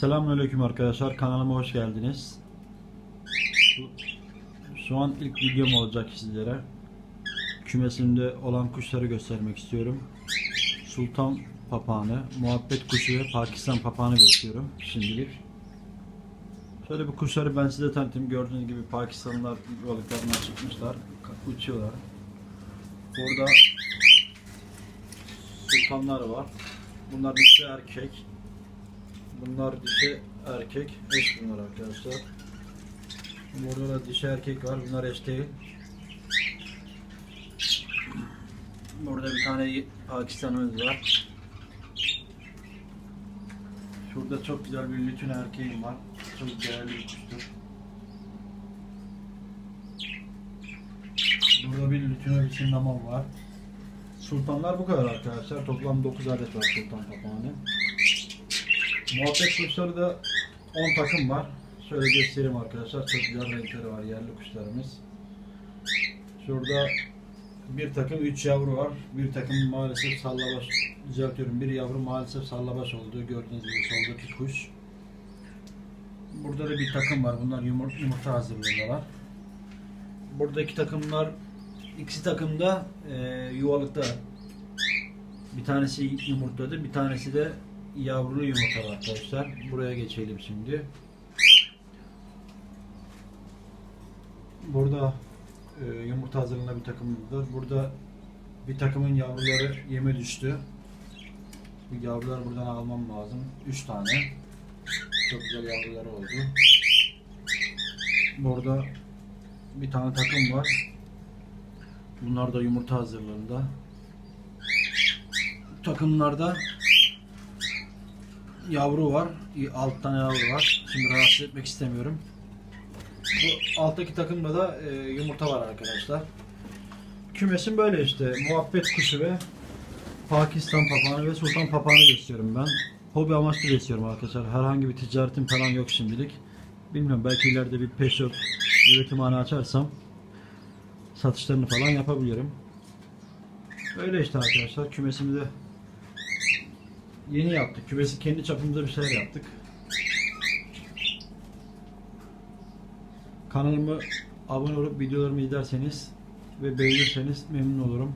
Selamünaleyküm arkadaşlar. Kanalıma hoş geldiniz. Şu, an ilk videom olacak sizlere. Kümesimde olan kuşları göstermek istiyorum. Sultan papağanı, muhabbet kuşu ve Pakistan papağanı besliyorum şimdilik. Şöyle bu kuşları ben size tanıtayım. Gördüğünüz gibi Pakistanlılar balıklarına çıkmışlar. Uçuyorlar. Burada sultanlar var. Bunlar dişi erkek. Bunlar dişi erkek. Eş bunlar arkadaşlar. Burada da dişi erkek var. Bunlar eş değil. Burada bir tane Pakistan'ımız var. Şurada çok güzel bir lütün erkeğim var. Çok değerli bir kuştur. Burada bir lütün için namam var. Sultanlar bu kadar arkadaşlar. Toplam 9 adet var sultan papağanı. Muhabbet kuşları da 10 takım var. Şöyle göstereyim arkadaşlar. Çok güzel renkleri var yerli kuşlarımız. Şurada bir takım 3 yavru var. Bir takım maalesef sallabaş düzeltiyorum. Bir yavru maalesef sallabaş oldu. Gördüğünüz gibi soldaki kuş. Burada da bir takım var. Bunlar yumurta, yumurta hazırlıyorlar. Buradaki takımlar ikisi takım da e, yuvalıkta. Bir tanesi yumurtladı, bir tanesi de yavrulu yumurta arkadaşlar. Buraya geçelim şimdi. Burada e, yumurta hazırlanan bir takımımız var. Burada bir takımın yavruları yeme düştü. Bu yavruları buradan almam lazım. 3 tane. Çok güzel yavruları oldu. Burada bir tane takım var. Bunlar da yumurta hazırlığında. Takımlarda yavru var. 6 tane yavru var. Şimdi rahatsız etmek istemiyorum. Bu alttaki takımda da e, yumurta var arkadaşlar. Kümesim böyle işte. Muhabbet kuşu ve Pakistan papağanı ve sultan papağanı besliyorum ben. Hobi amaçlı besliyorum arkadaşlar. Herhangi bir ticaretim falan yok şimdilik. Bilmiyorum belki ileride bir peşop üretimhane açarsam satışlarını falan yapabilirim. Öyle işte arkadaşlar. Kümesimi de yeni yaptık. Kümesi kendi çapımızda bir şeyler yaptık. Kanalıma abone olup videolarımı izlerseniz ve beğenirseniz memnun olurum.